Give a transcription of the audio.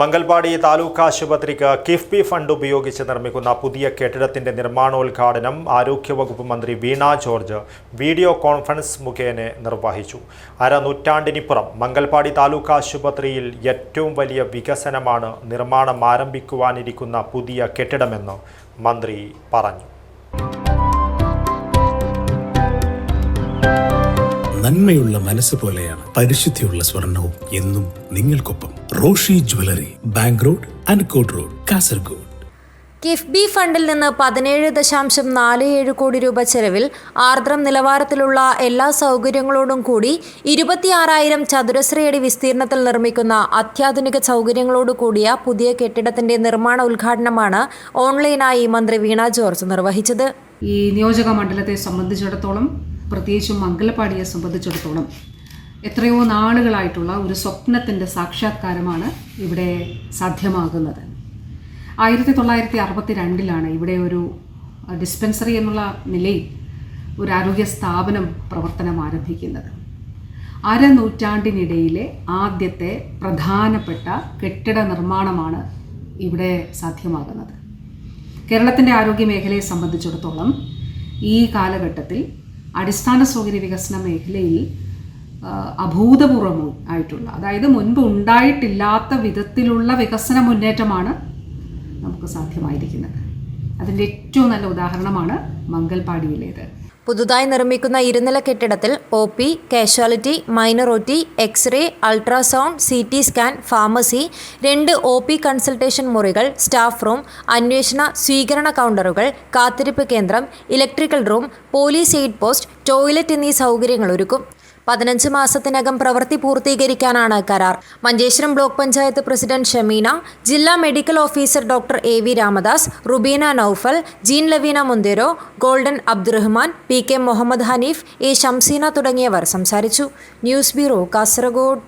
മംഗൽപാടി താലൂക്ക് ആശുപത്രിക്ക് കിഫ്ബി ഫണ്ട് ഉപയോഗിച്ച് നിർമ്മിക്കുന്ന പുതിയ കെട്ടിടത്തിന്റെ നിർമ്മാണോദ്ഘാടനം ആരോഗ്യവകുപ്പ് മന്ത്രി വീണ ജോർജ് വീഡിയോ കോൺഫറൻസ് മുഖേന നിർവഹിച്ചു. അരനൂറ്റാണ്ടിനിപ്പുറം മംഗൽപാടി താലൂക്ക് ആശുപത്രിയിൽ ഏറ്റവും വലിയ വികസനമാണ് നിർമ്മാണം ആരംഭിക്കുവാനിരിക്കുന്ന പുതിയ കെട്ടിടമെന്ന് മന്ത്രി പറഞ്ഞു. നന്മയുള്ള മനസ്സ് പോലെയാണ് പരിശുദ്ധിയുള്ള സ്വർണവും എന്നും നിങ്ങൾക്കൊപ്പം Roshi jewellery bank road Ankot road Kasaragod. KIIFB ഫണ്ടിൽ നിന്ന് പതിനേഴ് ദശാംശം നാല് ഏഴ് കോടി രൂപ ചെലവിൽ ആർദ്രം നിലവാരത്തിലുള്ള എല്ലാ സൗകര്യങ്ങളോടും കൂടി ഇരുപത്തിയാറായിരം ചതുരശ്രയടി വിസ്തീർണത്തിൽ നിർമ്മിക്കുന്ന അത്യാധുനിക സൗകര്യങ്ങളോട് കൂടിയ പുതിയ കെട്ടിടത്തിന്റെ നിർമ്മാണ ഉദ്ഘാടനമാണ് ഓൺലൈനായി മന്ത്രി വീണ ജോർജ് നിർവഹിച്ചത്. ഈ നിയോജക മണ്ഡലത്തെ സംബന്ധിച്ചിടത്തോളം പ്രത്യേകിച്ചും മംഗലപ്പാടിയെ സംബന്ധിച്ചിടത്തോളം എത്രയോ നാളുകളായിട്ടുള്ള ഒരു സ്വപ്നത്തിന്റെ സാക്ഷാത്കാരമാണ് ഇവിടെ സാധ്യമാകുന്നത്. ആയിരത്തി തൊള്ളായിരത്തി അറുപത്തി രണ്ടിലാണ് ഇവിടെ ഒരു ഡിസ്പെൻസറി എന്നുള്ള നിലയിൽ ഒരു ആരോഗ്യ സ്ഥാപനം പ്രവർത്തനം ആരംഭിക്കുന്നത്. അരനൂറ്റാണ്ടിനിടയിലെ ആദ്യത്തെ പ്രധാനപ്പെട്ട കെട്ടിട നിർമ്മാണമാണ് ഇവിടെ സാധ്യമാകുന്നത്. കേരളത്തിന്റെ ആരോഗ്യ മേഖലയെ സംബന്ധിച്ചിടത്തോളം ഈ കാലഘട്ടത്തിൽ അടിസ്ഥാന സൗകര്യ വികസന മേഖലയിൽ അഭൂതപൂർവം അഭൂതപൂർവം ആയിട്ടുള്ള അതായത് മുൻപ് ഉണ്ടായിട്ടില്ലാത്ത വിധത്തിലുള്ള വികസന മുന്നേറ്റമാണ് നമുക്ക് സാധ്യമായിരിക്കുന്നത്. അതിന്റെ ഏറ്റവും നല്ല ഉദാഹരണമാണ് മംഗൽപാടിയിലേത്. പുതുതായി നിർമ്മിക്കുന്ന ഇരുനില കെട്ടിടത്തിൽ O P casualty minority x-ray ultrasound C T scan pharmacy രണ്ട് ഒ പി കൺസൾട്ടേഷൻ മുറികൾ സ്റ്റാഫ് റൂം അന്വേഷണ സ്വീകരണ കൗണ്ടറുകൾ കാത്തിരിപ്പ് കേന്ദ്രം electrical room police aid post toilet എന്നീ സൗകര്യങ്ങൾ ഒരുക്കും. പതിനഞ്ച് മാസത്തിനകം പ്രവൃത്തി പൂർത്തീകരിക്കാനാണ് കരാർ. മഞ്ചേശ്വരം ബ്ലോക്ക് പഞ്ചായത്ത് പ്രസിഡന്റ് ഷമീന ജില്ലാ medical officer doctor A V Ramadas Rubeena Noufal Jean Laveena Monteiro golden Abdurahman P K Muhammad Hanif A Shamseena തുടങ്ങിയവർ സംസാരിച്ചു. News bureau Kasaragod.